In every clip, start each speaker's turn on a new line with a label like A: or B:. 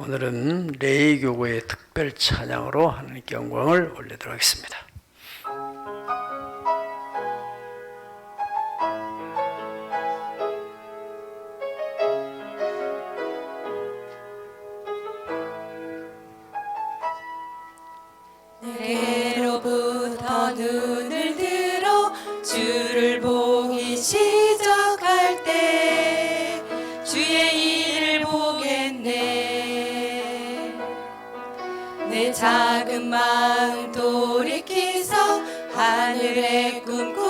A: 오늘은 레이 교구의 특별 찬양으로 하나님께 영광을 올리도록 하겠습니다.
B: 시작할 때 주의 일을 보겠네 내 작은 마음 돌이키서 하늘의 꿈꾸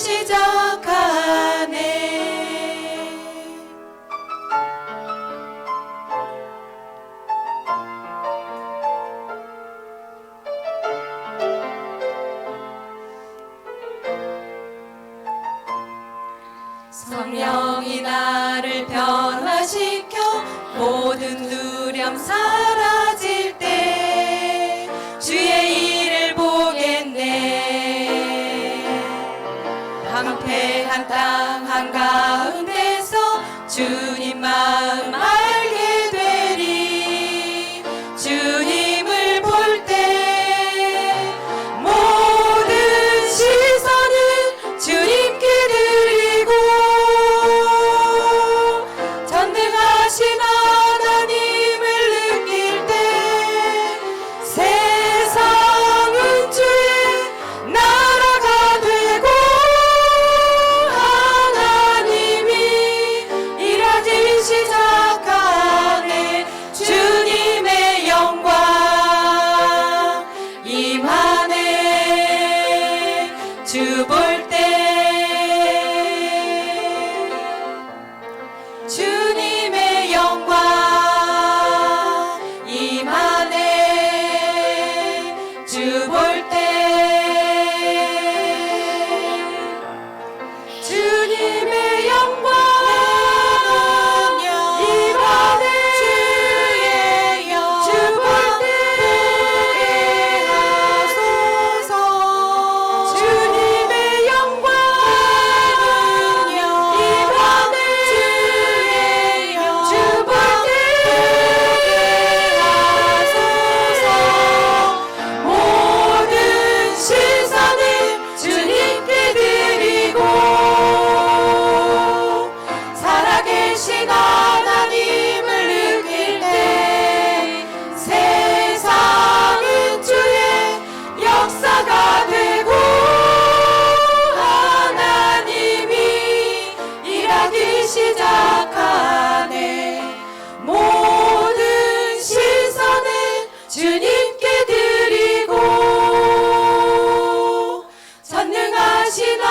B: 시작하네. 성령이 나를 변화시켜 모든 두려움 사라지 황폐한 땅 한가운데서 주님 마음 볼 때. Krishna